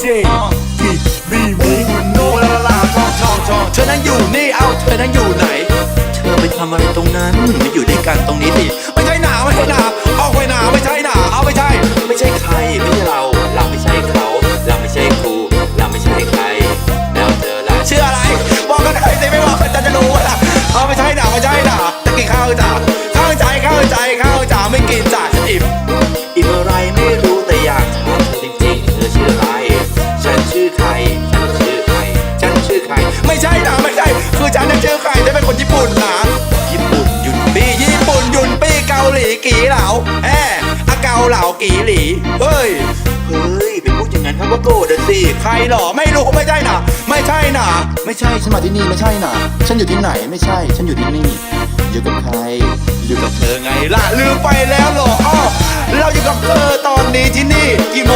เจดีบีวีมันโนลาลาทองทองทองเธอนั่งอยู่นี่เอาเธอนั่งอยู่ไหน เธอไปทำอะไรตรงนั้นไม่อยู่ด้วยกันตรงนี้ดิไม่ใช่หนาไม่ใช่หนาเอาไปหนาไม่ใช่หนาเอาไม่ใช่ ไม่ใช่ใครไม่ใช่เราเราไม่ใช่เขาเราไม่ใช่ครูเราไม่ใช่ใครแล้วเธอล่เชื่ออะไรบอกกันใครสิไม่บอกกันจะรู้ว่าเอาไม่ใช่หนาไม่ใช่หนาตะกี้ข้าวจ้าเข้าใจเข้าใจเข้าจ้าไม่กินจ้า ใครฉันชื่อใครฉันชื่อใคร ไม่ใช่หนาไม่ใช่ คือฉันน่ะชื่อใครฉันเป็นคนญี่ปุ่นนะญี่ปุ่นยุนปีญี่ปุ่นยุนปีเกาหลีกีเหลาแอะอะเกาเหลากีหลีเฮ้ยเฮ้ยไปพูดอย่างนั้นเขาก็โกรธอะสิใครหรอไม่รู้ไม่ใช่หนาไม่ใช่หนาไม่ใช่ฉันมาที่นี่ไม่ใช่น่ะฉันอยู่ที่ไหนไม่ใช่ ฉันอยู่ที่นี่อยู่กับใคร อยู่กับเธอไงล่ะลืมไปแล้วเหรออ้อเราอยู่กับเธอตอนนี้ที่นี่กี่โมง